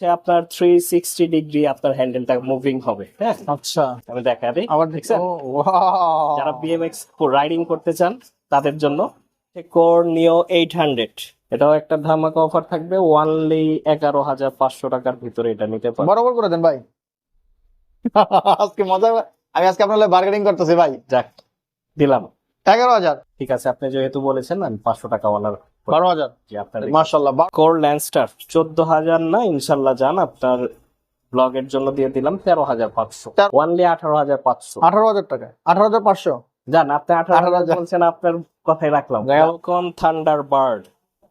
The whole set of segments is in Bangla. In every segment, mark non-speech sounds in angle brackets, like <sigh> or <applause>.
সে আপনার থ্রি সিক্সটি ডিগ্রি আপনার হ্যান্ডেলটা মুভিং হবে হ্যাঁ? আচ্ছা। আমি আবার দেখছেন? যারা বিএমএক্স রাইডিং করতে চান তাদের জন্য কোর নিও এইট হান্ড্রেড এটাও একটা ধামাকা অফার থাকবে ওয়ানলি এগারো হাজার পাঁচশো টাকার ভিতরে এটা নিতে পারবেন। বরাবর করে দেন ভাই। <laughs> আজকে মজা আমি আজকে আপনার বার্গেনিং করতেছি ভাই। যাক দিলাম। এগারো হাজার। ঠিক আছে আপনি যেহেতু বলেছেন আমি পাঁচশো টাকা ওয়ালার বারো হাজার। মার্শাল্লাহ কোর ল্যান্ডস্টার চোদ্দ হাজার না ইনশাল্লাহ যান আপনার ব্লগের জন্য দিয়ে দিলাম তেরো হাজার পাঁচশো। ওয়ানলি আঠারো হাজার পাঁচশো। আঠারো হাজার টাকা আঠারো হাজার পাঁচশো? যান আপনি আঠারো হাজার বলছেন আপনার কথাই রাখলাম। Falcon thunder bird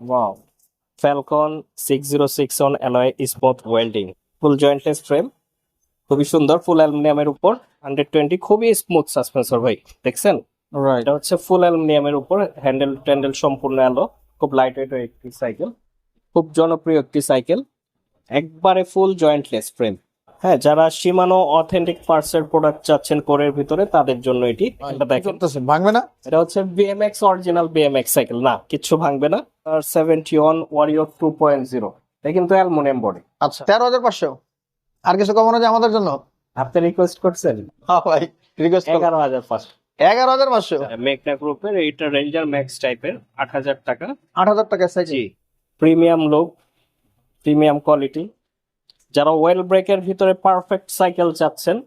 wow falcon six zero six on alloy smooth welding full jointless frame খুবই সুন্দর ফুল অ্যালুমিনিয়ামের উপর। হান্ড্রেড টোয়েন্টি খুবই স্মুথ সাসপেন্সর ভাই দেখছেন? এটা হচ্ছে ফুল অ্যালুমিনিয়ামের উপর হ্যান্ডেল ট্যান্ডেল সম্পূর্ণ আলো খুব লাইট ওয়েট একটি সাইকেল খুব জনপ্রিয় একটি সাইকেল একবারে ফুল জয়েন্টলেস ফ্রেম হ্যাঁ যারা সীমানো অথেন্টিক পার্টস এর প্রোডাক্ট চাচ্ছেন কোরের ভিতরে তাদের জন্য এটি এটা দেখেন ভাঙবে না? এটা হচ্ছে বিএমএক্স অরিজিনাল বিএমএক্স সাইকেল না কিচ্ছু ভাঙবে না। আর seventy one warrior two point zero এটা কিন্তু অ্যালুমিনিয়াম বডি আচ্ছা তেরো হাজার পাঁচশো। আর কিছু কমানো যায় আমাদের জন্য? আপনি রিকোয়েস্ট করছেন? হ্যাঁ ভাই রিকোয়েস্ট এগারো হাজার পাঁচশো। এগারো হাজার পাঁচশো। মেকনা গ্রুপের এইটা রেঞ্জার ম্যাক্স টাইপের আট হাজার টাকা। আট হাজার টাকা সাইকেল জি প্রিমিয়াম লুক প্রিমিয়াম কোয়ালিটি যারা ওয়েল ব্রেকের ভিতরে পারফেক্ট সাইকেল চাচ্ছেন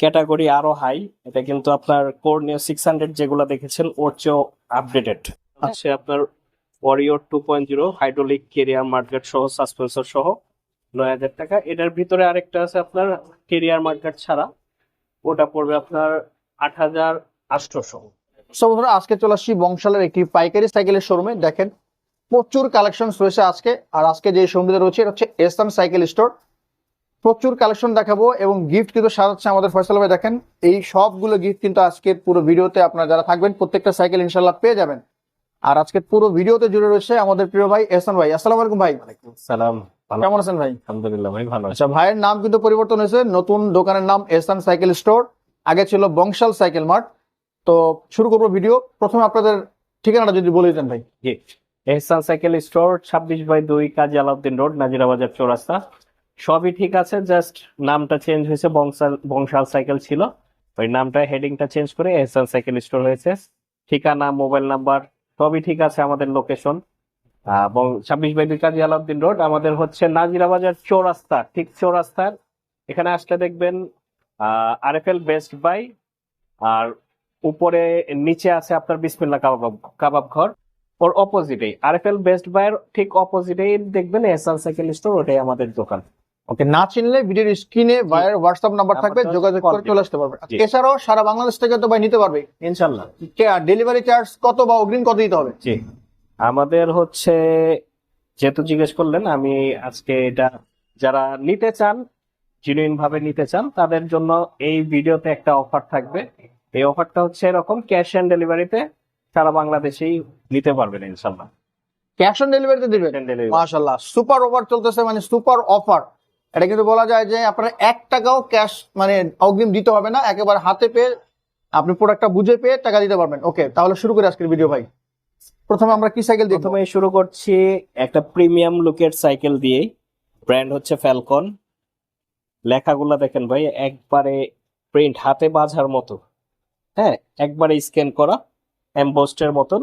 ক্যাটাগরি আরও হাই এটা কিন্তু আপনার কোর্নিও সিক্স হান্ড্রেড যেগুলো দেখেছেন ওর চেয়েও আপডেটেড আছে আপনার warrior two point zero hydraulic carrier market সহ সাসপেন্সর সহ নয় হাজার টাকা। এটার ভিতরে আরেকটা আছে আপনার কেরিয়ার মার্কেট ছাড়া। ওটা পড়বে আপনার আট হাজার আটশোশো সো বন্ধুরা আজকে চলে আসছি বংশালের একটি পাইকারি সাইকেলের শোরুমে দেখেন প্রচুর কালেকশন রয়েছে আজকে। আর আজকে যে রয়েছে এটা হচ্ছে এসএম সাইকেল স্টোর। প্রচুর কালেকশন দেখাবো এবং গিফট কিন্তু সাজাচ্ছে আমাদের ফয়সাল ভাই। দেখেন এই সবগুলো গিফট কিন্তু আজকের পুরো ভিডিওতে আপনারা যারা থাকবেন প্রত্যেকটা সাইকেল ইনশাল্লাহ পেয়ে যাবেন। আর আজকের পুরো ভিডিওতে জুড়ে রয়েছে আমাদের প্রিয় ভাই এহসান ভাই। আসসালামু আলাইকুম ভাই। সালাম কেমন আছেন ভাই? আলহামদুলিল্লাহ ভাই ভালো আচ্ছা ভাইয়ের নাম কিন্তু পরিবর্তন হয়েছে। নতুন দোকানের নাম এহসান সাইকেল স্টোর। আগে ছিল বংশাল সাইকেল মার্ট। তো শুরু করব ভিডিও। প্রথমে আপনাদের ঠিকানাটা যদি বলে দিতেন ভাই। জি। এহসান সাইকেল স্টোর, ছাব্বিশ বাই দুই কাজী আলাউদ্দিন রোড নাজিরা বাজার চৌরাস্তা। সবই ঠিক আছে, জাস্ট নামটা চেঞ্জ হয়েছে, বংশাল বংশাল সাইকেল ছিল। ওই নামটা, হেডিংটা চেঞ্জ করে এহসান সাইকেল স্টোর হয়েছে। ঠিকানা, মোবাইল নাম্বার, সবই ঠিক আছে আমাদের লোকেশন। ছাব্বিশ বাই দুই কাজী আলাউদ্দিন রোড। আমাদের হচ্ছে নাজিরা বাজার চৌরাস্তা, ঠিক চৌরাস্তার। এখানে আসলে দেখবেন R F L best buy আর উপরে নিচে আছে আপনার বিসমিল্লা কাবাব কাবাব ঘর। ওর অপোজিটে আরএফএল বেস্ট বাইয়ের ঠিক অপোজিটেই দেখবেন এসএল সাইকেল স্টোর ওটাই আমাদের দোকান। ওকে না চিনলে ভিডিওর স্ক্রিনে ভাইয়ের হোয়াটসঅ্যাপ নাম্বার থাকবে যোগাযোগ করে চলে আসতে পারবে। এছাড়াও সারা বাংলাদেশ থেকে তো ভাই নিতে পারবে। ইনশাল্লাহ। ডেলিভারি চার্জ কত বা অগ্রিম কত দিতে হবে? জি। আমাদের হচ্ছে যেহেতু জিজ্ঞেস করলেন আমি আজকে এটা যারা নিতে চান জেনুইন ভাবে নিতে চান তাদের জন্য এই ভিডিওতে একটা অফার থাকবে। এই অফারটা হচ্ছে এরকম ক্যাশ অন ডেলিভারিতে সারা বাংলাদেশেই নিতে পারবেন ইনশাল্লাহ ক্যাশ অন ডেলিভারিতে দিবে Cash on delivery। মাশাল্লাহ সুপার অফার চলতেছে মানে সুপার অফার এটা কিন্তু বলা যায় যে আপনার এক টাকাও ক্যাশ মানে অগ্রিম দিতে হবে না একেবারে হাতে পেয়ে আপনি প্রোডাক্টটা বুঝে পেয়ে টাকা দিতে পারবেন। ওকে তাহলে শুরু করি আজকের ভিডিও ভাই। প্রথমে আমরা কি সাইকেল প্রথমে শুরু করছি একটা প্রিমিয়াম লুকের সাইকেল দিয়ে ব্র্যান্ড হচ্ছে ফ্যালকন লেখাগুলা দেখেন ভাই একবারে প্রিন্ট হাতে বাজার মতো। হ্যাঁ একবারে স্ক্যান করা এমবোস্টের মতন।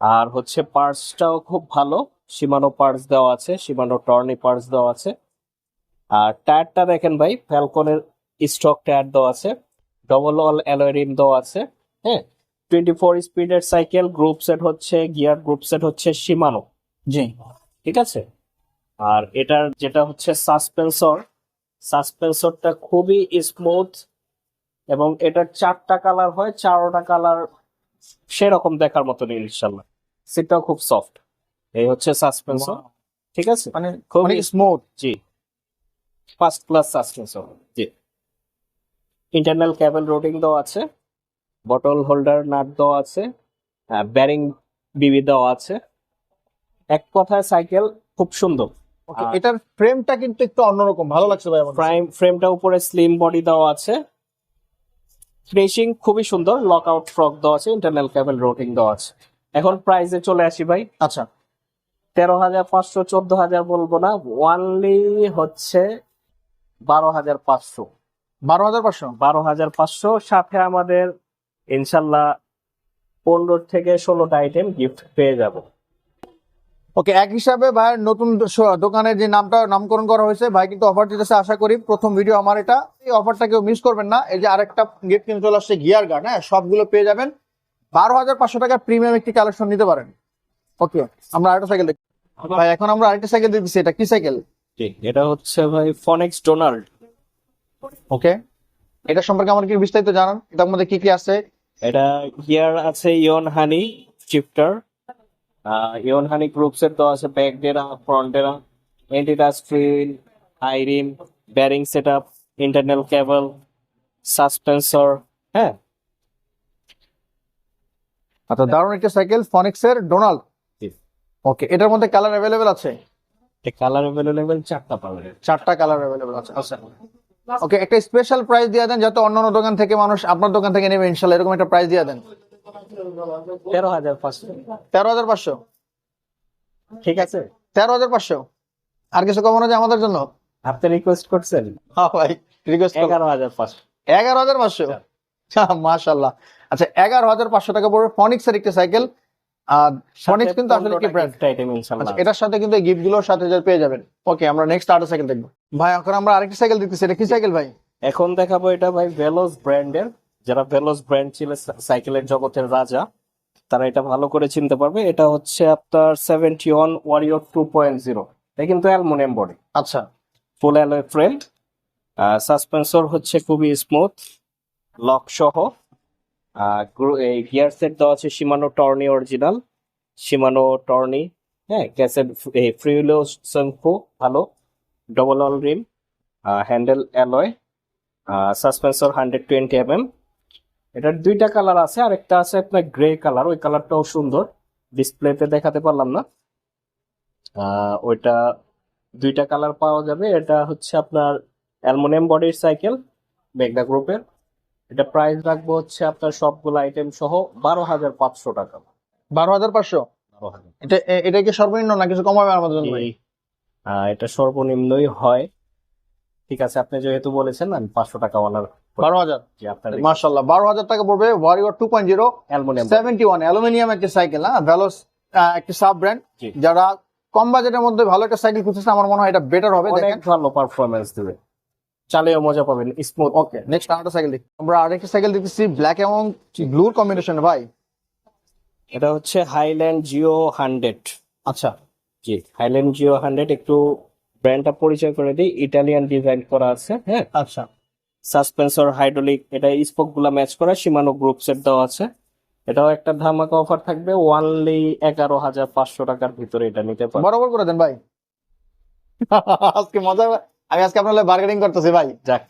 আর হচ্ছে পার্টসটাও খুব ভালো সীমানো পার্টস দেওয়া আছে সীমানো টর্নি পার্টস দেওয়া আছে। আর টায়ারটা দেখেন ভাই ফ্যালকনের স্টক টায়ার দেওয়া আছে ডবল অল অ্যালয় রিম দেওয়া আছে হ্যাঁ। টোয়েন্টি ফোর স্পিডের সাইকেল গ্রুপ সেট হচ্ছে গিয়ার গ্রুপ সেট হচ্ছে সীমানো জি। ঠিক আছে? আর এটার যেটা হচ্ছে সাসপেন্সর সাসপেন্সরটা খুবই স্মুথ এবং এটার চারটা কালার হয় চারোটা কালার সেরকম দেখার মতন ইনশাল্লাহ। সিটটাও খুব সফট এই হচ্ছে সাসপেন্সর ঠিক আছে? মানে খুবই অনেক স্মুথ জি। ফার্স্ট ক্লাস সাসপেন্সর জি। ইন্টারনাল ক্যাবেল রোডিং দেওয়া আছে বটল হোল্ডার নাট দেওয়া আছে ব্যারিং বিবি দেওয়া আছে। এক কথায় সাইকেল খুব সুন্দর। ওকে এটার ফ্রেমটা কিন্তু একটু অন্যরকম ভালো লাগছে ভাই আমার প্রাইম ফ্রেমটা উপরে স্লিম বডি দেওয়া আছে। ফিনিশিং খুবই সুন্দর লক আউট ফ্রক দেওয়া আছে ইন্টারনাল ক্যাবেল রোডিং দেওয়া আছে। এখন প্রাইসে চলে আসি ভাই। আচ্ছা। তেরো হাজার পাঁচশো চোদ্দ হাজার বলব না ওয়ানলি হচ্ছে বারো হাজার পাঁচশো। বারো হাজার পাঁচশো? বারো হাজার পাঁচশো সাথে আমাদের ইনশাল্লাহ পনেরো থেকে ষোলোটা আইটেম গিফট পেয়ে যাব। ওকে এক হিসাবে ভাইয়ের নতুন দোকানের যে নামটা নামকরণ করা হয়েছে ভাই কিন্তু অফার দিতেছে আশা করি প্রথম ভিডিও আমার এটা। এই অফারটা কেউ মিস করবেন না। এই যে আরেকটা গিফট কিন্তু চলে আসছে গিয়ার গার্ড হ্যাঁ? সবগুলো পেয়ে যাবেন। বারো হাজার পাঁচশো টাকা প্রিমিয়াম একটি কালেকশন নিতে পারেন। ওকে আমরা আরেকটা সাইকেল দেখি। ভাই এখন আমরা আরেকটা সাইকেল দেখছি এটা কি সাইকেল এটা হচ্ছে ভাই ফনেক্স ডোনাল্ড ওকে এটা সম্পর্কে আমার কি বিস্তারিত জানান এটার মধ্যে কি কি আছে? এটা গিয়ার আছে ইয়ন হানি শিফটার ইয়ন হানি গ্রুপ সেট তো আছে ব্যাক ডেরা ফ্রন্ট ডেরা এন্টিটাচ feel high rim bearing set up internal cable suspension হ্যাঁ। আচ্ছা দারুণ একটা সাইকেল ফনিক্সের ডোনাল্ড ওকে এটার মধ্যে কালার অ্যাভেলেবেল আছে? কালার অ্যাভেলেবেল চারটা পাবেন চারটা কালার অ্যাভেলেবেল আছে আচ্ছা। ওকে একটা স্পেশাল প্রাইস দিয়ে দেন যাতে অন্যান্য দোকান থেকে মানুষ আপনার দোকান থেকে নেবে ইনশাল্লাহ এরকম একটা প্রাইস দিয়ে দেন। তেরো হাজার পাঁচশো। তেরো হাজার পাঁচশো? ঠিক আছে। তেরো হাজার পাঁচশো? আর কিছু কমানো যায় আমাদের জন্য? আপনি রিকোয়েস্ট করছেন। হ্যাঁ ভাই রিকোয়েস্ট এগারো হাজার পাঁচশো। এগারো হাজার পাঁচশো? মাশাল্লাহ আচ্ছা এগারো হাজার পাঁচশো টাকা পড়বে ফনিক্স এর একটা সাইকেল আর ফনিক্স কিন্তু আসলে কি ব্র্যান্ড আচ্ছা এটার সাথে কিন্তু গিফটগুলোর সাথে পেয়ে যাবেন। ওকে আমরা নেক্সট আরেকটা সাইকেল দেখব। ভাই এখন আমরা আরেকটা সাইকেল দিতেছি এটা কি সাইকেল ভাই? এখন দেখাবো এটা ভাই ভেলোস ব্র্যান্ডের যারা ভেলোস ব্র্যান্ড ছিল সাইকেলের জগতের রাজা তারা এটা ভালো করে চিনতে পারবে। এটা হচ্ছে আপনার seventy one warrior two point zero এটা কিন্তু অ্যালমোনিয়াম বডি আচ্ছা। ফুল অ্যালয় ফ্রেম সাসপেন্সর হচ্ছে খুবই স্মুথ লক সহ। এই গিয়ার সেট দেওয়া আছে Shimano Tourney original Shimano Tourney হ্যাঁ ক্যাসেট ফ্রিউলো সেম্পু ভালো। Double all rim handle alloy suspension hundred twenty M M এটার দুইটা কালার আছে আর একটা আছে আপনার গ্রে কালার। ওই কালারটাও সুন্দর ডিসপ্লেতে দেখাতে পারলাম না। ওইটা দুইটা কালার পাওয়া যাবে। এটা হচ্ছে আপনার অ্যালুমিনিয়াম বডির সাইকেল মেঘনা গ্রুপের। এটা প্রাইস রাখব হচ্ছে আপনার সবগুলো আইটেম সহ বারো হাজার পাঁচশো টাকা। বারো হাজার পাঁচশো? এটা এটা কি সর্বনিম্ন না কিছু কমাবে আমাদের জন্য? এটা সর্বনিম্নই হয়। ঠিক আছে আপনি যেহেতু বলেছেন আমি পাঁচশো টাকা ওয়ালার বারো হাজার। মার্শাল্লাহ বারো হাজার টাকা পড়বে warrior two point zero aluminium. Seventy one aluminium একটি সাইকেল হ্যাঁ? ভ্যালোস একটি সাব ব্র্যান্ড যারা কম বাজেটের মধ্যে ভালো একটা সাইকেল খুঁজতেছে আমার মনে হয় এটা বেটার হবে দেখেন। ভালো পারফরমেন্স দেবে। চালিয়েও মজা পাবেন স্মুথ ওকে নেক্সট আরেকটা সাইকেল দেখি। আমরা আরেকটা সাইকেল দেখতেছি ব্ল্যাক এবং ব্লুর কম্বিনেশন ভাই। এটা হচ্ছে হাইল্যান্ড জিও হান্ড্রেড আচ্ছা। জি হাইল্যান্ড জিও হান্ড্রেড একটু ব্র্যান্ডটা পরিচয় করে দিই। ইটালিয়ান ডিজাইন করা আছে হ্যাঁ? আচ্ছা। সাসপেন্সর হাইড্রোলিক এটা স্পোকগুলা ম্যাচ করা সীমানো গ্রুপ সেট দেওয়া আছে। এটাও একটা ধামাকা অফার থাকবে ওয়ানলি এগারো হাজার পাঁচশো টাকার ভিতরে এটা নিতে পারবে বরাবর করে দেন ভাই। <laughs> আজকে মজা আমি আজকে আপনার বার্গেনিং করতেছি ভাই। যাক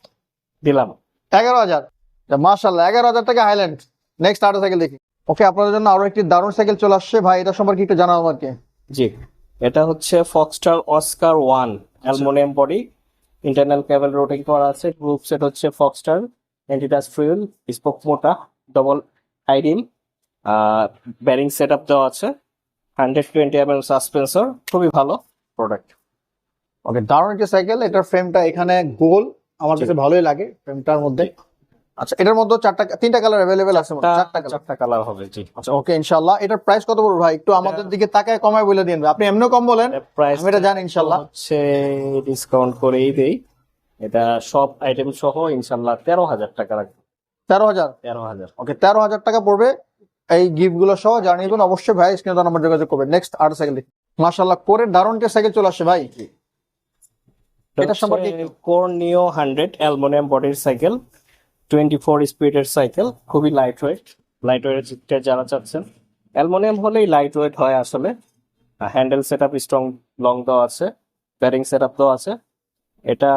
দিলাম। এগারো হাজার। মার্শাল্লাহ এগারো হাজার টাকা হাইল্যান্ড নেক্সট আরও সাইকেল দেখি। ওকে আপনাদের জন্য আরও একটি দারুণ সাইকেল চলে আসছে ভাই এটা সম্পর্কে একটু জানাও আমাকে। জি এটা হচ্ছে Foxter Oscar one aluminium body. Internal cable routing করা আছে গ্রুপ সেট হচ্ছে ফক্সটার অ্যান্টিটাস ফিউল স্পোক মোটা ডবল আইডিন ব্যারিং সেট আপ দেওয়া আছে hundred twenty M M suspension খুবই ভালো প্রোডাক্ট ওকে দারুণ একটি সাইকেল এটার ফ্রেমটা এখানে গোল আমার। কাছে ভালোই লাগে ফ্রেমটার মধ্যে। আচ্ছা এটার মধ্যে চারটা তিনটা কালার অ্যাভেলেবেল আছে চারটা চারটা কালার হবে জি। আচ্ছা ওকে ইনশাল্লাহ এটার প্রাইস কত পড়বে ভাই? একটু আমাদের দিকে তাকায় কমায় বলে দিন। আপনি এমনিও কম বলেন। প্রাইস আমি এটা জানি ইনশাল্লাহ হচ্ছে ডিসকাউন্ট করেই দেই। এটা সব আইটেম সহ ইনশাল্লাহ তেরো হাজার টাকা রাখবে। তেরো হাজার? তেরো হাজার। ওকে তেরো হাজার টাকা পড়বে। এই গিফটগুলো সহ জানিয়ে দিন অবশ্যই ভাই স্ক্রিনে নাম্বার যোগাযোগ করবেন। নেক্সট আর সাইকেল মাশাল্লাহ কোরের দারুণ একটা সাইকেল চলে আসছে ভাই। এটা সম্পর্কে একটু- কর্নিও হান্ড্রেড অ্যালমোনিয়াম বডির সাইকেল টোয়েন্টি ফোর স্পিডের সাইকেল খুবই লাইট ওয়েট লাইট ওয়েট যারা চাচ্ছেন অ্যালমোনিয়াম হলেই লাইট ওয়েট হয় আসলে। Handle set up strong long দেওয়া আছে ব্যারিং সেট আপ দেওয়া আছে। এটা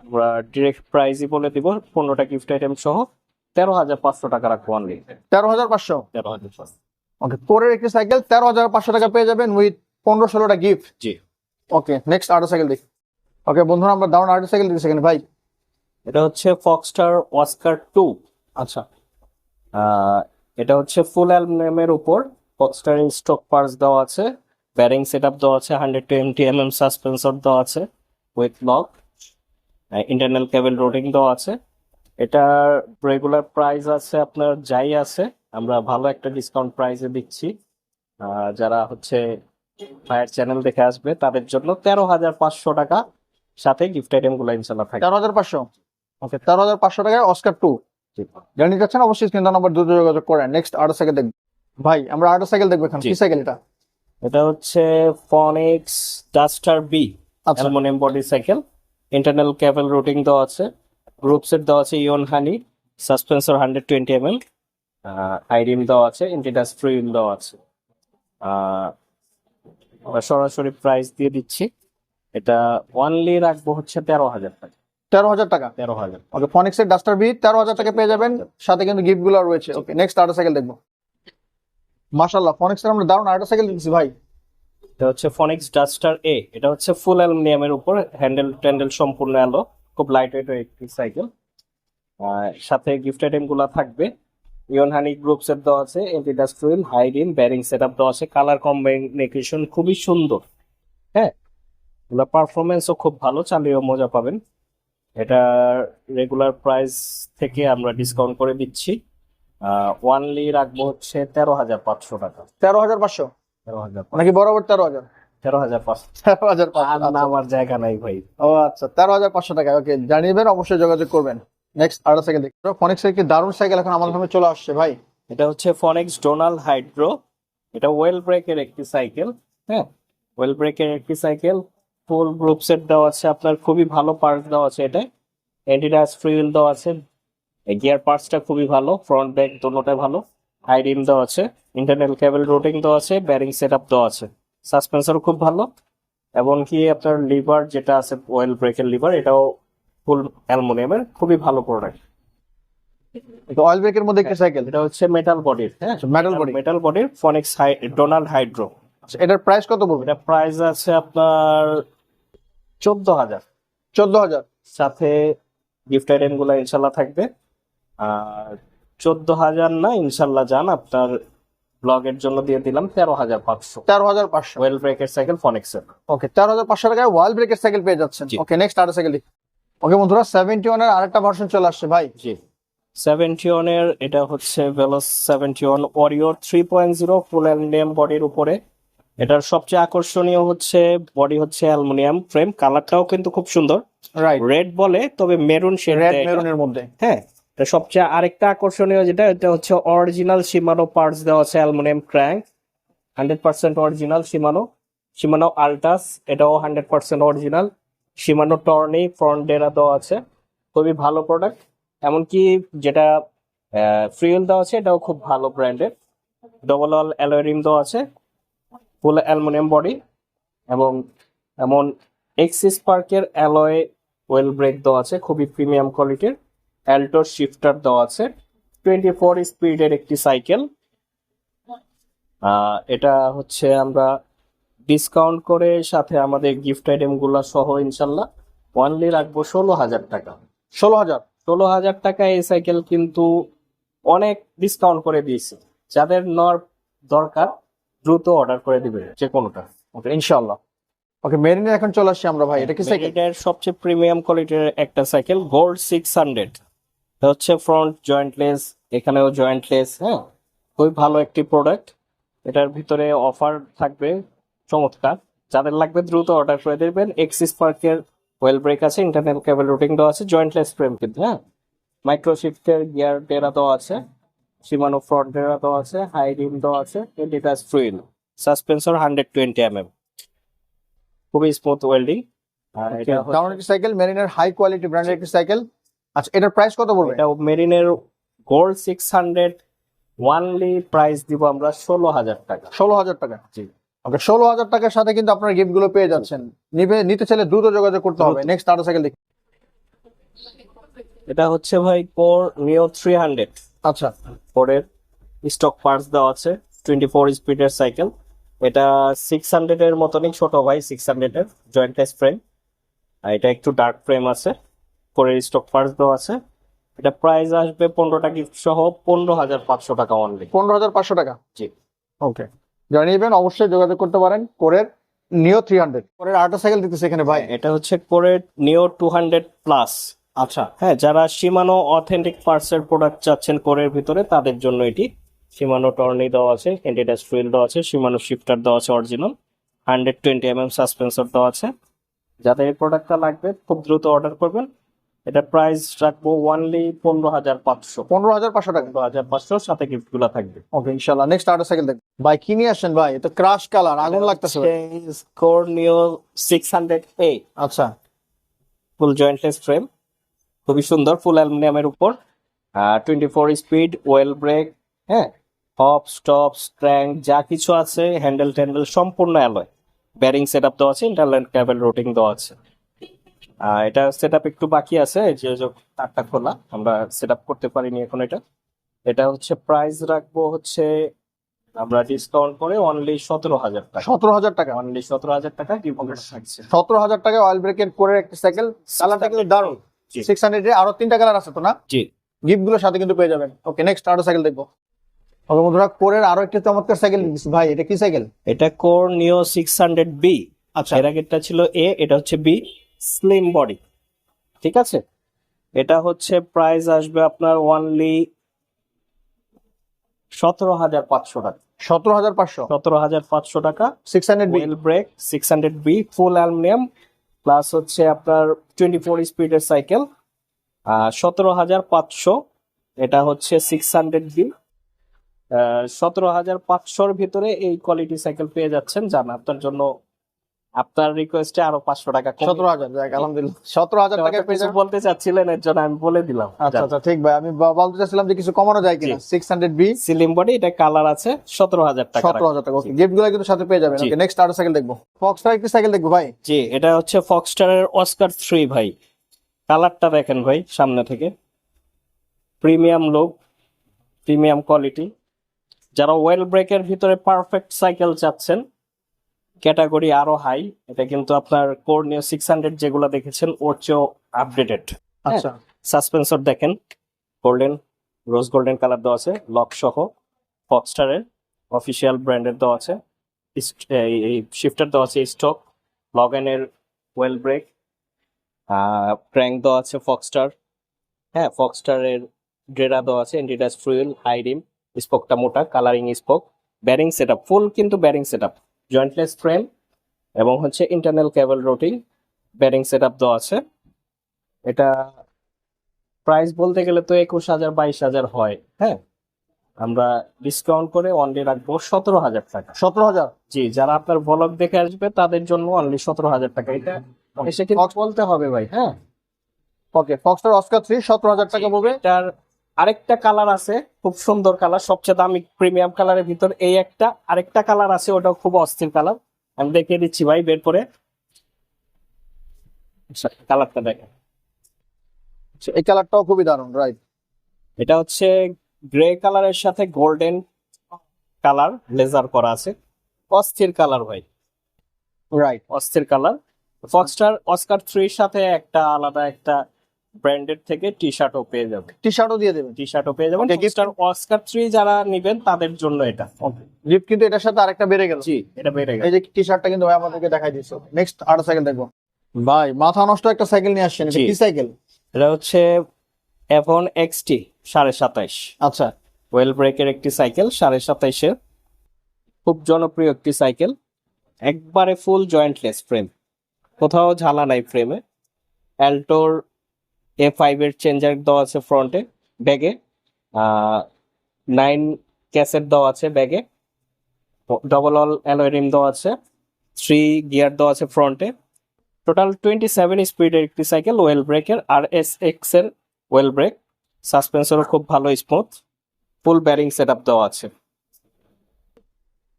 আমরা ডিরেক্ট প্রাইসই বলে দিব পনেরোটা গিফট আইটেম সহ। তেরো হাজার পাঁচশো টাকা রাখব অনলি তেরো হাজার পাঁচশো? তেরো হাজার পাঁচশো। ওকে কোরের একটি সাইকেল তেরো হাজার পাঁচশো টাকা পেয়ে যাবেন উইথ পনেরো ষোলোটা গিফট জি। ওকে নেক্সট আরও সাইকেল দেখি। ওকে বন্ধুরা আমরা দারুণ আরও সাইকেল দেখি সেখানে। ভাই এটা হচ্ছে ফক্সটার ওয়াস্কার টু আচ্ছা। এটা হচ্ছে ফুল অ্যালুমিনিয়ামের উপর ফক্সটার স্টক পার্স দেওয়া আছে ব্যারিং সেট আপ দেওয়া আছে hundred twenty M M suspension দেওয়া আছে with lock internal cable routing দেওয়া আছে। এটার রেগুলার প্রাইস আছে আপনার যাই আছে আমরা ভালো একটা ডিসকাউন্ট প্রাইসে দিচ্ছি। যারা হচ্ছে ফায়ার চ্যানেল দেখে আসবে তাদের জন্য তেরো হাজার পাঁচশো টাকা সাথে গিফট আইটেমগুলো ইনশাল্লাহ থাকবে। তেরো হাজার পাঁচশো? ওকে তেরো হাজার পাঁচশো টাকায় অস্কার টু জানি যাচ্ছেন অবশ্যই স্ক্রিন নাম্বার দ্রুত যোগাযোগ করেন। নেক্সট আরেকটা সাইকেল দেখব। ভাই আমরা আরেকটা সাইকেল দেখব এখানে। কি সাইকেল এটা? এটা হচ্ছে Phoenix duster B aluminium body cycle internal cable routing দেওয়া আছে। গ্রুপ সেট দেওয়া আছে ইয়ন হানি suspension hundred twenty M M high rim দেওয়া আছে ইন্টিডাস ফ্রিল দেওয়া আছে। আমরা সরাসরি প্রাইস দিয়ে দিচ্ছি। এটা ওয়ানলি রাখব হচ্ছে তেরো হাজার টাকা। তেরো হাজার টাকা। তেরো হাজার। ওকে ফনিক্স এর ডাস্টার বি তেরো হাজার টাকা পেয়ে যাবেন। সাথে কিন্তু গিফটগুলো রয়েছে। ওকে নেক্সট আরেকটা সাইকেল দেখব। মাশাল্লাহ ফনিক্স এর আমরা দারুণ আরেকটা সাইকেল দিচ্ছি ভাই। এটা হচ্ছে ফনিক্স ডাস্টার এ এটা হচ্ছে ফুল অ্যালুমিনিয়ামের উপর হ্যান্ডেল ট্যান্ডেল সম্পূর্ণ অ্যালো খুব লাইট ওয়েট একটি সাইকেল সাথে গিফট আইটেমগুলা থাকবে। ইয়ন হানি গ্রুপ সেট দেওয়া আছে ইন্টিডাস্ট্রিয়াল হাইডিন ব্যারিং সেট আপ দেওয়া আছে কালার কম্বিনেশন খুবই সুন্দর। হ্যাঁ এগুলা পারফরমেন্সও খুব ভালো চালিয়েও মজা পাবেন। এটা রেগুলার প্রাইস থেকে আমরা ডিসকাউন্ট করে দিচ্ছি। ওয়ানলি রাখব হচ্ছে তেরো হাজার পাঁচশো টাকা। তেরো হাজার পাঁচশো? তেরো হাজার নাকি বরাবর তেরো হাজার? তেরো হাজার পাঁচশো। তেরো হাজার পাঁচশো। আমার জায়গা নাই ভাই। ও আচ্ছা তেরো হাজার পাঁচশো টাকা। ওকে জানিয়েবেন অবশ্যই যোগাযোগ করবেন। নেক্সট সাইকেল ফনিক্স এর কি দারুণ সাইকেল এখন আমাদের সামনে চলে আসছে ভাই। এটা হচ্ছে ফনেক্স হাইড্রো এটা ওয়েল ব্রেকের একটি সাইকেল হ্যাঁ? ওয়েল ব্রেকের একটি সাইকেল ফুল গ্রুপ সেট দেওয়া আছে আপনার খুবই ভালো পার্টস দেওয়া আছে এটা এন্টিডাস ফ্রিল দেওয়া আছে গিয়ার পার্টসটা খুবই ভালো ফ্রন্ট ব্যাক দুটোটাই ভালো। হাই রিম দেওয়া আছে ইন্টারনাল কেবল রুটিং দেওয়া আছে ব্যারিং সেট আপ দেওয়া আছে। সাসপেন্সর খুব ভালো এমনকি আপনার লিভার যেটা আছে অয়েল ব্রেকের লিভার এটাও ফুল অ্যালুমিনিয়ামের খুবই ভালো প্রোডাক্ট অয়েল ব্রেকের মধ্যে একটি সাইকেল এটা হচ্ছে মেটাল বডির হ্যাঁ? মেটাল বডি মেটাল বডির ফনিক্স ডোনাল্ড হাইড্রো এটার প্রাইস কত পড়বে এটা প্রাইস আছে আপনার চোদ্দ হাজার। চোদ্দ হাজার। সাথে গিফট আইটেমগুলো ইনশাল্লাহ থাকবে। আর চোদ্দ হাজার না ইনশাল্লাহ যান আপনার ব্লগের জন্য দিয়ে দিলাম তেরো হাজার পাঁচশো। তেরো হাজার পাঁচশো। ওয়েল ব্রেকের সাইকেল ফনিক্সের ওকে তেরো হাজার পাঁচশো টাকায় ওয়াল ব্রেকের সাইকেল পেয়ে যাচ্ছেন। ওকে নেক্সট আরেকটা সাইকেল ওকে বন্ধুরা সেভেন্টি ওয়ানের আরেকটা ভার্সন চলে আসছে ভাই। জি। সেভেন্টি ওয়ানের এটা হচ্ছে Veloce seventy one warrior three point zero full aluminium বডির উপরে। এটার সবচেয়ে আকর্ষণীয় হচ্ছে বডি হচ্ছে অ্যালুমিনিয়াম ফ্রেম কালারটাও কিন্তু খুব সুন্দর। রাইট রেড বলে তবে মেরুন শেড রেড মেরুনের মধ্যে। হ্যাঁ এটা সবচেয়ে আরেকটা আকর্ষণীয় যেটা এটা হচ্ছে অরিজিনাল সীমানো পার্টস দেওয়া আছে aluminium crank hundred percent original Shimano Shimano Altus এটাও hundred percent original Shimano Tourney front derailleur দেওয়া আছে খুবই ভালো প্রোডাক্ট এমনকি যেটা ফ্রিল দেওয়া আছে এটাও খুব ভালো ব্র্যান্ডের ডবল অল অ্যালোরিম দেওয়া আছে। ফুল অ্যালুমিনিয়াম বডি এবং এমন এক্সিস পার্কের অ্যালয় ওয়েল ব্রেক দেওয়া আছে, খুবই প্রিমিয়াম কোয়ালিটির। অ্যাল্টো শিফটার দেওয়া আছে। টোয়েন্টি ফোর স্পিডের একটি সাইকেল। এটা হচ্ছে আমরা ডিসকাউন্ট করে সাথে আমাদের গিফট আইটেমগুলো সহ ইনশাল্লাহ ওয়ানলি রাখব ষোলো হাজার টাকা। ষোলো হাজার। ষোলো হাজার টাকা এই সাইকেল কিন্তু অনেক ডিসকাউন্ট করে দিয়েছে। যাদের নর দরকার দ্রুত অর্ডার করে দিবে যে কোনোটা। ওকে ইনশাল্লাহ ওকে মেরিনে এখন চলে আসছি আমরা, ভাই, এটা কি সাইকেল সবচেয়ে প্রিমিয়াম কোয়ালিটির একটা সাইকেল গোল্ড সিক্স হান্ড্রেড হচ্ছে ফ্রন্ট জয়েন্টলেস এখানেও জয়েন্টলেস হ্যাঁ? খুবই ভালো একটি প্রোডাক্ট এটার ভিতরে অফার থাকবে, চমৎকার। যাদের লাগবে দ্রুত অর্ডার করে দেবেন। এক্সিস পার্কের ওয়েল ব্রেক আছে ইন্টারনাল কেবল রুটিং দেওয়া আছে জয়েন্টলেস ফ্রেম কিন্তু হ্যাঁ? মাইক্রোশিফটের গিয়ার ডেরা দেওয়া আছে। সীমানো ফ্রন্ট ডেরা দেওয়া আছে হাই রিম দেওয়া আছে এডিটাস ফ্রুইল suspension hundred twenty M M খুবই স্মুথ ওয়েল্ডিং কারণ একটি সাইকেল মেরিনের হাই কোয়ালিটি ব্র্যান্ডের একটি সাইকেল আচ্ছা এটার প্রাইস কত পড়বে? এটা মেরিনের gold six hundred only price দিব আমরা ষোলো হাজার টাকা। ষোলো হাজার টাকা। জি। ওকে ষোলো হাজার টাকার সাথে কিন্তু আপনার গিফটগুলো পেয়ে যাচ্ছেন। নিবে নিতে চাইলে দ্রুত যোগাযোগ করতে হবে। নেক্সট আরেকটা সাইকেল দেখি। এটা হচ্ছে ভাই কোর নিও থ্রি হান্ড্রেড আচ্ছা। কোরের স্টক পার্টস দেওয়া আছে টোয়েন্টি ফোর স্পিডের সাইকেল এটা সিক্স হান্ড্রেড এর মতনই ছোট ভাই সিক্স হান্ড্রেড এর জয়েন্টলেস ফ্রেম আর এটা একটু ডার্ক ফ্রেম আছে কোরের স্টক পার্টস দেওয়া আছে। এটা প্রাইস আসবে পনেরোটা গিফট সহ পনেরো হাজার পাঁচশো টাকা অনলি পনেরো হাজার পাঁচশো টাকা? জি। ওকে যারা নেবেন অবশ্যই যোগাযোগ করতে পারেন কোরের নিও থ্রি হান্ড্রেড কোরের আরেকটা সাইকেল দেখতেছি এখানে ভাই। এটা হচ্ছে করে নিও টু হান্ড্রেড প্লাস আচ্ছা হ্যাঁ যারা সীমানো অথেন্টিক পার্টসের প্রোডাক্ট চাচ্ছেন কোরের ভিতরে তাদের জন্য এটি সীমানো টর্নি দেওয়া আছে এন্টিডাস ফ্রিল দেওয়া আছে সীমানো শিফটার দেওয়া আছে original hundred twenty M M suspension দেওয়া আছে। যাতে এই প্রোডাক্টটা লাগবে খুব দ্রুত অর্ডার করবেন। এটা প্রাইস রাখব ওয়ানলি পনেরো হাজার পাঁচশো। পনেরো হাজার পাঁচশো টাকা। পনেরো হাজার পাঁচশো সাথে গিফটগুলা থাকবে। ওকে ইনশাল্লাহ। নেক্সট আরেকটা সাইকেল দেখবেন ভাই কি নিয়ে আসছেন ভাই? এটা ক্রাশ কালার আগুন লাগতেছে ভাই। কোর নিও সিক্স হান্ড্রেড এ আচ্ছা। ফুল জয়েন্টলেস ফ্রেম খুবই সুন্দর ফুল অ্যালুমিনিয়ামের উপর। Twenty four speed oil brake হ্যাঁ? হপ স্টপ স্ট্র্যাং যা কিছু আছে হ্যান্ডেল ট্যান্ডেল সম্পূর্ণ অ্যালয় ব্যারিং সেট আপ দেওয়া আছে ইন্টারল্যান্ড ক্যাবেল রোটিং দেওয়া আছে। এটা সেট আপ একটু বাকি আছে যে তারটা খোলা আমরা সেট আপ করতে পারিনি এখন এটা। এটা হচ্ছে প্রাইস রাখব হচ্ছে আমরা ডিসকাউন্ট করে অনলি সতেরো হাজার টাকা। সতেরো হাজার টাকা। অনলি সতেরো হাজার টাকা থাকছে সতেরো হাজার টাকা অয়েল ব্রেকের করে একটা সাইকেল কালারটা কিন্তু দারুণ। সিক্স হান্ড্রেড আরও তিনটা কালার আছে তো না? জি। গিফটগুলোর সাথে কিন্তু পেয়ে যাবেন। ওকে নেক্সট আরও সাইকেল দেখব। ওকে বন্ধুরা কোরের আরও একটা চমৎকার সাইকেল ভাই এটা কি সাইকেল এটা কোর নিও সিক্স হান্ড্রেড বি আচ্ছা। এর আগেরটা ছিল এ এটা হচ্ছে বি স্লিম বডি ঠিক আছে? এটা হচ্ছে প্রাইস আসবে আপনার ওয়ানলি সতেরো হাজার পাঁচশো টাকা। সতেরো হাজার পাঁচশো। সতেরো হাজার পাঁচশো টাকা। Six hundred B brake six hundred B full aluminium plus হচ্ছে আপনার টোয়েন্টি ফোর স্পিডের সাইকেল সতেরো হাজার পাঁচশো, এটা হচ্ছে সিক্স হান্ড্রেড বি সতেরো হাজার পাঁচশোর ভিতরে এই কোয়ালিটি সাইকেল পেয়ে যাচ্ছেন, যান আপনার জন্য আপনার রিকোয়েস্টে আরও পাঁচশো টাকা সতেরো হাজার আলহামদুলিল্লাহ। সতেরো হাজার টাকা কিছু বলতে চাচ্ছিলেন এর জন্য আমি বলে দিলাম। আচ্ছা আচ্ছা ঠিক ভাই আমি বলতে চাচ্ছিলাম যে কিছু কমানো যায় কিনা? সিক্স হান্ড্রেড বি সিলিম বডি এটা কালার আছে সতেরো হাজার টাকা সতেরো হাজার টাকা গিফটগুলো কিন্তু সাথে পেয়ে যাবেন। ওকে নেক্সট আরও সাইকেল দেখব। ফক্সটার একটি সাইকেল দেখব ভাই? জি এটা হচ্ছে ফক্সটারের অস্কার থ্রি ভাই। কালারটা দেখেন ভাই সামনে থেকে। প্রিমিয়াম লুক প্রিমিয়াম কোয়ালিটি যারা ওয়েল ব্রেকের ভিতরে পারফেক্ট সাইকেল চাচ্ছেন ক্যাটাগরি আরও হাই এটা কিন্তু আপনার কোর কোর্নিও সিক্স হান্ড্রেড যেগুলো দেখেছেন ওর চেয়েও আপডেটেড আচ্ছা। সাসপেন্সর দেখেন গোল্ডেন রোজ গোল্ডেন কালার দেওয়া আছে লক সহ ফক্সটারের অফিসিয়াল ব্র্যান্ডের দেওয়া আছে এই- শিফটার দেওয়া আছে স্টক লগেনের ওয়েল ব্রেক ক্র্যাঙ্ক দেওয়া আছে ফক্সটার হ্যাঁ ফক্সটারের ড্রেরা দেওয়া আছে এন্টিডাস ফ্রুয়েল হাই রিম স্পোকটা মোটা colouring spoke bearing setup full কিন্তু bearing set up jointless frame এবং হচ্ছে internal cable routing bearing set up দেওয়া আছে। এটা প্রাইস বলতে গেলে তো একুশ হাজার বাইশ হাজার হয় হ্যাঁ? আমরা ডিসকাউন্ট করে অনলি রাখব সতেরো হাজার টাকা। সতেরো হাজার? জি যারা আপনার ব্লগ দেখে আসবে তাদের জন্য অনলি সতেরো হাজার টাকা। এটা এসে কিন্তু বলতে হবে ভাই হ্যাঁ? ওকে ফক্সটার অস্কার থ্রি সতেরো হাজার টাকা পড়বে এটার আরেকটা কালার আছে খুব সুন্দর কালার সবচেয়ে দামি প্রিমিয়াম কালারের ভিতর এই একটা। আরেকটা কালার আছে ওটাও খুব অস্থির কালার আমি দেখিয়ে দিচ্ছি ভাই বের করে। কালারটা দেখেন। এই কালারটাও খুবই দারুণ রাইট এটা হচ্ছে গ্রে কালারের সাথে গোল্ডেন কালার লেজার করা আছে। অস্থির কালার ভাই। রাইট অস্থির কালার ফক্সটার অস্কার থ্রির সাথে একটা আলাদা একটা ব্র্যান্ডেড থেকে টি শার্টও পেয়ে যাবে টি শার্টও দিয়ে দেবেন। টি শার্টও পেয়ে যাবেন। ফক্সটার অস্কার থ্রি যারা নিবেন তাদের জন্য এটা। গিফট কিন্তু এটার সাথে আরেকটা বেড়ে গেল। জি এটা বেড়ে গেছে এই যে টি শার্টটা কিন্তু ভাই আমাদেরকে দেখাই দিচ্ছে নেক্সট আর সাইকেল দেখব। ভাই মাথা নষ্ট একটা সাইকেল নিয়ে আসছেন। এটা কি সাইকেল এটা হচ্ছে এভন এক্সটি সাড়ে সাতাইশ। আচ্ছা। ওয়েল ব্রেকের একটি সাইকেল সাড়ে সাতাইশের খুব জনপ্রিয় একটি সাইকেল একবারে ফুল জয়েন্টলেস ফ্রেম কোথাও ঝালা নাই ফ্রেমে অ্যাল্টোর এ ফাইভ এর চেঞ্জার দেওয়া আছে ফ্রন্টে ব্যাগে নাইন ক্যাসেট দেওয়া আছে ব্যাগে ডবল অল অ্যালোরিম দেওয়া আছে। থ্রি গিয়ার দেওয়া আছে ফ্রন্টে টোটাল টোয়েন্টি সেভেন স্পিডের একটি সাইকেল ওয়েল ব্রেকের আর এস এক্সের ওয়েল ব্রেক সাসপেন্সরও খুব ভালো smooth full bearing set up দেওয়া আছে।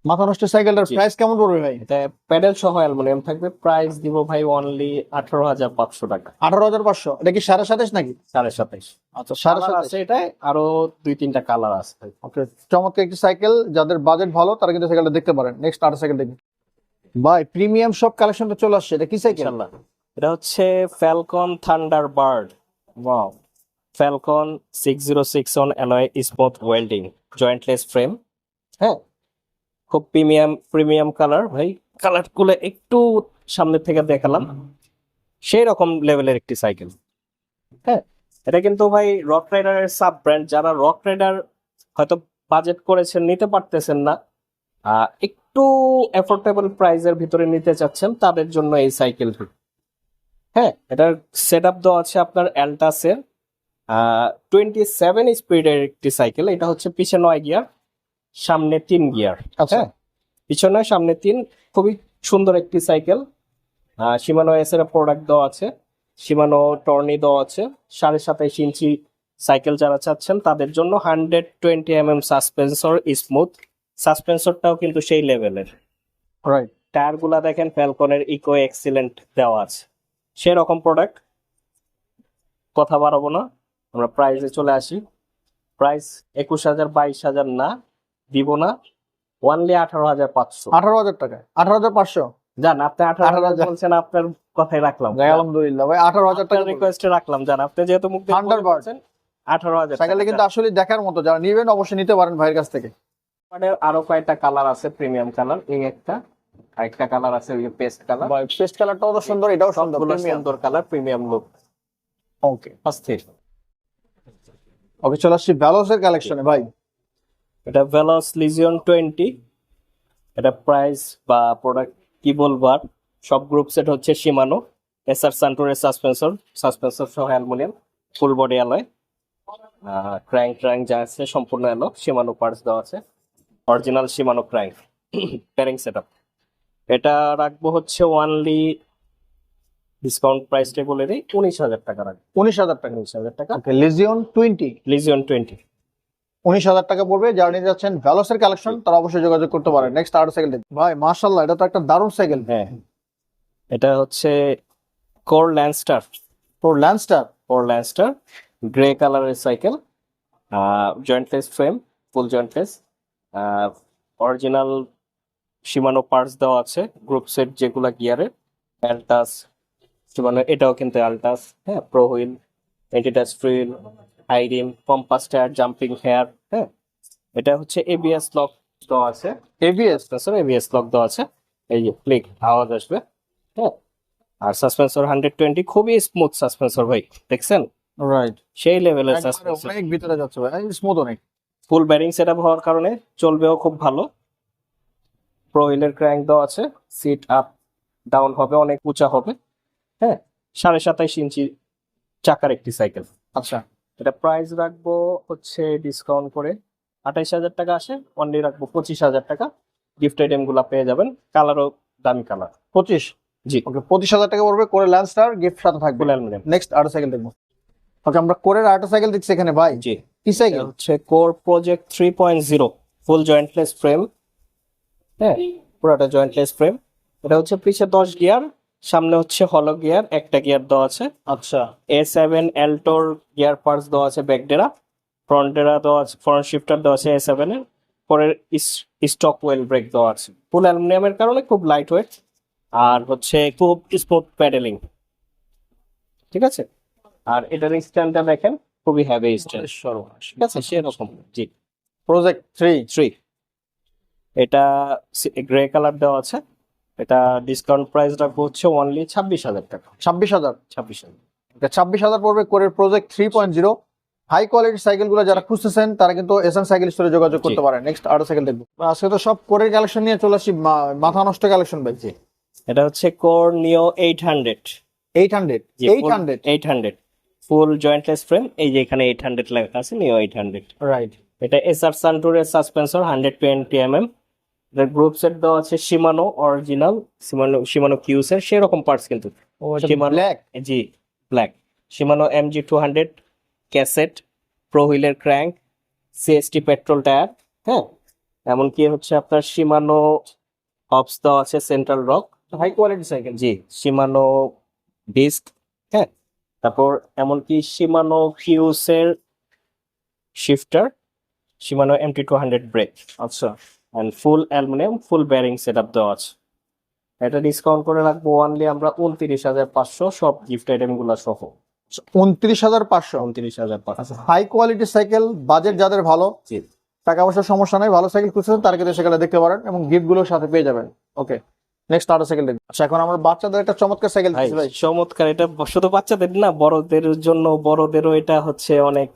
মাথা নষ্ট সাইকেলটার প্রাইস কেমন পড়বে ভাই? এটা প্যাডেল সহ অ্যালুমিনিয়াম থাকবে। প্রাইস দিব ভাই অনলি আঠারো হাজার পাঁচশো টাকা। আঠারো হাজার পাঁচশো। এটা কি সাড়ে সাতাশ নাকি? সাড়ে সাতাইশ আচ্ছা সাড়ে সাতাশ। আছে এটা আরও দুই তিনটা কালার আছে ওকে চমৎকার একটি সাইকেল। যাদের বাজেট ভালো তারা কিন্তু সাইকেলটা দেখতে পারেন। নেক্সট আরও সাইকেল দেখুন ভাই প্রিমিয়াম সব কালেকশনটা চলে আসছে। এটা কি সাইকেল? এটা হচ্ছে falcon thunder bird wow falcon six zero six on alloy spot welding jointless frame হ্যাঁ। খুব প্রিমিয়াম প্রিমিয়াম কালার ভাই। কালারগুলো একটু সামনে থেকে দেখালাম। সেই রকম লেভেলের একটি সাইকেল হ্যাঁ এটা কিন্তু ভাই রক রাইডারের সাব ব্র্যান্ড যারা রক রাইডার হয়তো বাজেট করেছেন, নিতে পারতেছেন না একটু অ্যাফোর্ডেবল প্রাইসের ভিতরে নিতে চাচ্ছেন, তাদের জন্য এই সাইকেলটি হ্যাঁ এটার সেট আপ দেওয়া আছে আপনার অ্যালটাসের টোয়েন্টি সেভেন স্পিডের একটি সাইকেল এটা হচ্ছে পিছনে নয় গিয়ার সামনে তিন গিয়ার আচ্ছা। হ্যাঁ? পিছনে সামনে তিন খুবই সুন্দর একটি সাইকেল সীমানো এস এর প্রোডাক্ট দেওয়া আছে সীমানো টর্নি দেওয়া আছে। সাড়ে সাতাইশ ইঞ্চি সাইকেল যারা চাচ্ছেন তাদের জন্য hundred twenty M M suspension smooth সাসপেন্সরটাও কিন্তু সেই লেভেলের রাইট টায়ারগুলা দেখেন ফ্যালকনের ইকো এক্সিলেন্ট দেওয়া আছে। সেরকম প্রোডাক্ট কথা বাড়াবো না আমরা প্রাইসে চলে আসি। প্রাইস একুশ হাজার বাইশ হাজার না। দিব না। ওয়ানলি আঠারো হাজার পাঁচশো। আঠারো হাজার টাকা আঠারো হাজার পাঁচশো? জান আপনি আঠারো 18,000 হাজার। বলছেন আপনার কথাই রাখলাম। আলহামদুলিল্লাহ ভাই আঠারো হাজার টাকা। রিকোয়েস্টে রাখলাম জান আপনি যেহেতু Thunderbird। বলছেন আঠারো হাজার সাইকেলটা কিন্তু আসলে দেখার মতো যারা নিবেন অবশ্যই নিতে পারেন ভাইয়ের কাছ থেকে। মানে আরও কয়েকটা কালার আছে প্রিমিয়াম কালার এই একটা আরেকটা কালার আছে ওই পেস্ট কালার পেস্ট কালারটাও তো সুন্দর এটাও সুন্দর সুন্দর কালার প্রিমিয়াম লুক ওকে অস্থির। ওকে চলে আসছি ভ্যালোসের কালেকশনে ভাই। এটা ভেলস লিজিয়ন টোয়েন্টি এটা প্রাইস বা প্রোডাক্ট কি বলবার সব গ্রুপ সেট হচ্ছে সীমানো এসআর সান্টুরের সাসপেন্সর সাসপেন্সর সহ aluminium full body alloy crank trunk যা আছে সম্পূর্ণ এলো সীমানো পার্টস দেওয়া আছে original Shimano crank bearing set up এটা রাখব হচ্ছে ওয়ানলি ডিসকাউন্ট প্রাইসটা বলে দিই উনিশ হাজার টাকা রাখব। উনিশ হাজার টাকা। উনিশ হাজার টাকা। লিজিয়ন টোয়েন্টি লিজিয়ন টোয়েন্টি উনিশ হাজার টাকা পড়বে যারা নিতে যাচ্ছেন ভ্যালোসের কালেকশন তারা অবশ্যই যোগাযোগ করতে পারেন। নেক্সট আরেকটা সাইকেল ভাই মার্শাল্লাহ এটা তো একটা দারুণ সাইকেল হ্যাঁ। এটা হচ্ছে কোর ল্যান্ডস্টার তোর ল্যান্ডস্টার ফোর ল্যান্ডস্টার গ্রে কালারের cycle jointless frame full jointless original Shimano parts দেওয়া আছে গ্রুপ সেট যেগুলা গিয়ারের অ্যালটাস সীমানো এটাও কিন্তু অ্যালটাস হ্যাঁ প্রো হুইল এন্টিটাস ফ্রিল হাইরিম কম্পাস টায়ার জাম্পিং হেয়ার হ্যাঁ? এটা হচ্ছে এবিএস লক দেওয়া আছে। এবিএস সাসপেন্সর এবিএস লক দেওয়া আছে। এই যে ক্লিক আওয়াজ আসবে হ্যাঁ? আর সাসপেন্সর হান্ড্রেড টোয়েন্টি খুবই স্মুথ সাসপেন্সর ভাই দেখছেন? রাইট সেই লেভেলের সাসপেন্সর। অনেক ভিতরে যাচ্ছে ভাই স্মুথ অনেক। ফুল ব্যারিং সেট হওয়ার কারণে চলবেও খুব ভালো। প্রো হুইলের ক্র্যাঙ্ক দেওয়া আছে সিট আপ ডাউন হবে অনেক উঁচা হবে হ্যাঁ? সাড়ে সাতাইশ ইঞ্চি চাকার একটি সাইকেল আচ্ছা। এটা প্রাইস রাখব হচ্ছে ডিসকাউন্ট করে আঠাইশ হাজার টাকা আসে অনলি রাখব পঁচিশ হাজার টাকা। গিফট আইটেমগুলা পেয়ে যাবেন কালারও দামি কালার পঁচিশ? জি। ওকে পঁচিশ হাজার টাকা পড়বে করে ল্যান্ডস্টার গিফট সাথে থাকবে। নেক্সট আরেকটা সাইকেল দেখব। ওকে আমরা কোরের আরেকটা সাইকেল দেখছি এখানে ভাই। জি। কি সাইকেল হচ্ছে Core project three point zero full jointless frame হ্যাঁ পুরোটা জয়েন্টলেস ফ্রেম এটা হচ্ছে পিছে দশ গিয়ার সামনে হচ্ছে হলো গিয়ার একটা গিয়ার দেওয়া আছে। আচ্ছা। এ সেভেন এলটোর গিয়ার পার্টস দেওয়া আছে ব্যাকডেরা ফ্রন্টেরা দেওয়া আছে ফ্রন্ট শিফটার দেওয়া আছে এ সেভেন এর পরের স্টক ওয়েল ব্রেক দেওয়া আছে। ফুল অ্যালুমিনিয়ামের কারণে খুব লাইট ওয়েট আর হচ্ছে খুব স্মুথ প্যাডেলিং ঠিক আছে? আর এটার স্ট্যান্ডটা দেখেন খুবই হ্যাভি স্ট্যান্ড ঠিক আছে? সেরকম জি। প্রজেক্ট থ্রি থ্রি এটা গ্রে কালার দেওয়া আছে। এটা ডিসকাউন্ট প্রাইস রাখব হচ্ছে অনলি ছাব্বিশ হাজার টাকা। ছাব্বিশ হাজার? ছাব্বিশ হাজার। ছাব্বিশ হাজার পড়বে কোরের project three point zero high কোয়ালিটির সাইকেলগুলো যারা খুঁজতেছেন তারা কিন্তু এসএন সাইকেল স্টোরে যোগাযোগ করতে। পারেন। নেক্সট আরও সাইকেল দেখব। আজকে তো সব কোরের কালেকশন নিয়ে চলে আসি মাথা নষ্ট কালেকশন ভাই। জি। এটা হচ্ছে Core Neo eight hundred eight hundred eight hundred eight hundred full jointless frame এই যে এখানে এইট হান্ড্রেড লেখা আছে নিও এইট হান্ড্রেড রাইট এটা S R সান্টুরের suspension hundred twenty M M group set দেওয়া আছে সীমানো অরিজিনাল সীমানো সীমানো কিউসের সেরকম পার্টস কিন্তু। ব্ল্যাক জি ব্ল্যাক সীমানো এম জি টু হান্ড্রেড ক্যাসেট প্রো হুইলের ক্র্যাঙ্ক সিএসটি পেট্রোল টায়ার হ্যাঁ? এমনকি হচ্ছে আপনার সীমানো অপস দেওয়া আছে central rock high quality cycle জি সীমানো ডিস্ক হ্যাঁ? তারপর এমনকি Shimano কিউসের shifter Shimano MT two hundred brake আচ্ছা। And full aluminium full bearing set up দেওয়া আছে। এটা ডিসকাউন্ট করে রাখব ওয়ানলি আমরা উনত্রিশ হাজার পাঁচশো সব গিফট আইটেমগুলা সহ। উনত্রিশ হাজার পাঁচশো? উনত্রিশ হাজার পাঁচশো। হাই কোয়ালিটি সাইকেল বাজেট যাদের ভালো টাকা পয়সার সমস্যা নেই ভালো সাইকেল খুঁজছেন তার কিন্তু সেখানে দেখতে পারেন এবং গিফটগুলো সাথে পেয়ে যাবেন। ওকে নেক্সট আরও সাইকেল দেখবেন আচ্ছা এখন আমরা বাচ্চাদের একটা চমৎকার সাইকেল ভাই চমৎকার এটা শুধু বাচ্চাদের না বড়দের জন্য বড়দেরও এটা হচ্ছে অনেক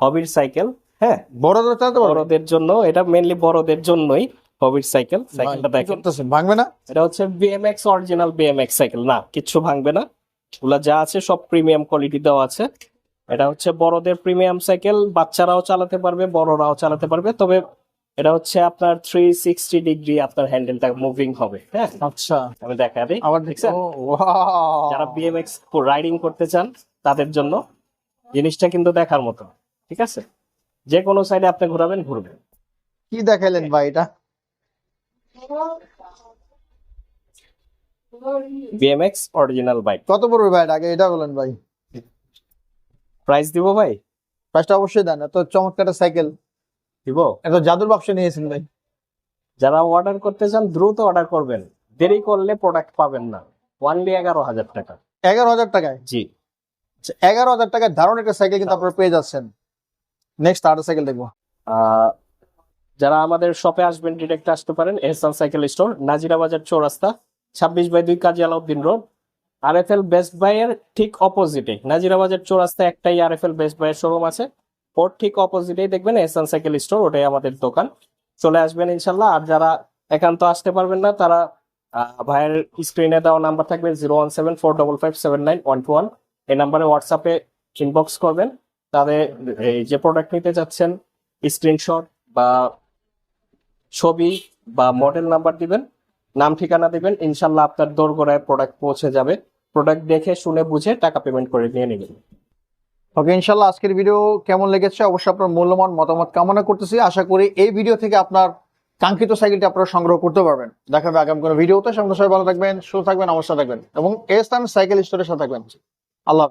হবির সাইকেল হ্যাঁ বড়দের চালাতে বড়দের জন্য এটা মেনলি বড়দের জন্যই হবির সাইকেল সাইকেলটা দেখেন। ভাঙবে না? এটা হচ্ছে বিএমএক্স অরিজিনাল বিএমএক্স সাইকেল না কিচ্ছু ভাঙবে না। ওগুলা যা আছে সব প্রিমিয়াম কোয়ালিটি দেওয়া আছে। এটা হচ্ছে বড়দের প্রিমিয়াম সাইকেল বাচ্চারাও চালাতে পারবে বড়রাও চালাতে পারবে। তবে এটা হচ্ছে আপনার থ্রি সিক্সটি ডিগ্রি আপনার হ্যান্ডেলটা মুভিং হবে হ্যাঁ? আচ্ছা। আমি দেখা দিই আবার দেখছেন? যারা বিএমএক্স রাইডিং করতে চান তাদের জন্য জিনিসটা কিন্তু দেখার মতো ঠিক আছে? যে কোনো সাইডে আপনি ঘোরাবেন ঘুরবেন। কি দেখাইলেন ভাই এটা? বিএমএক্স অরিজিনাল বাইক কত পড়বে ভাই আগে? এটা বলেন ভাই। প্রাইস দিব ভাই? প্রাইসটা অবশ্যই দেন এত চমৎকার একটা সাইকেল দিব? এত জাদুর বাক্স নিয়েছেন ভাই। যারা অর্ডার করতে চান দ্রুত অর্ডার করবেন। দেরি করলে প্রোডাক্ট পাবেন না। ওয়ানলি এগারো হাজার টাকা। এগারো হাজার টাকায়? জি। আচ্ছা, এগারো হাজার টাকায় দারুণ একটা সাইকেল কিন্তু আপনারা পেয়ে যাচ্ছেন। নেক্সট আরেকটা সাইকেল দেখব। যারা আমাদের শপে আসবেন ডিরেক্ট আসতে পারেন এহসান সাইকেল স্টোর নাজিরা বাজার চৌরাস্তা, ছাব্বিশ বাই দুই Kazi Alauddin road R F L best buy এর ঠিক অপোজিটে নাজিরা বাজার চৌরাস্তা একটাই R F L best buy এর শোরুম আছে। ওর ঠিক অপোজিটেই দেখবেন এহসান সাইকেল স্টোর ওটাই আমাদের দোকান। চলে আসবেন ইনশাল্লাহ, আর যারা একান্ত আসতে পারবেন না, তারা ভাইয়ের স্ক্রিনে দেওয়া নাম্বার থাকবে zero one seven four double five seven nine one two one এই নাম্বারে হোয়াটসঅ্যাপে ইনবক্স করবেন। তাদের, এই যে প্রোডাক্ট নিতে যাচ্ছেন স্ক্রিনশট বা ছবি বা মডেল নাম্বার দিবেন, নাম ঠিকানা দিবেন, ইনশাল্লাহ আপনার দোরগোড়ায় প্রোডাক্ট পৌঁছে যাবে। প্রোডাক্ট দেখে, শুনে, বুঝে টাকা পেমেন্ট করে নিয়ে নেবেন। ওকে ইনশাল্লাহ আজকের ভিডিও কেমন লেগেছে? অবশ্যই আপনার মূল্যবান মতামত কামনা করতেছি। আশা করি এই ভিডিও থেকে আপনার কাঙ্ক্ষিত সাইকেলটি আপনারা সংগ্রহ করতে পারবেন। দেখাবে আগামী কোনো ভিডিওতে সঙ্গে সবাই ভালো থাকবেন, সুস্থ থাকবেন অবশ্যই থাকবেন এবং এস সাইকেল স্টোরের সাথে থাকবেন। আল্লাহ।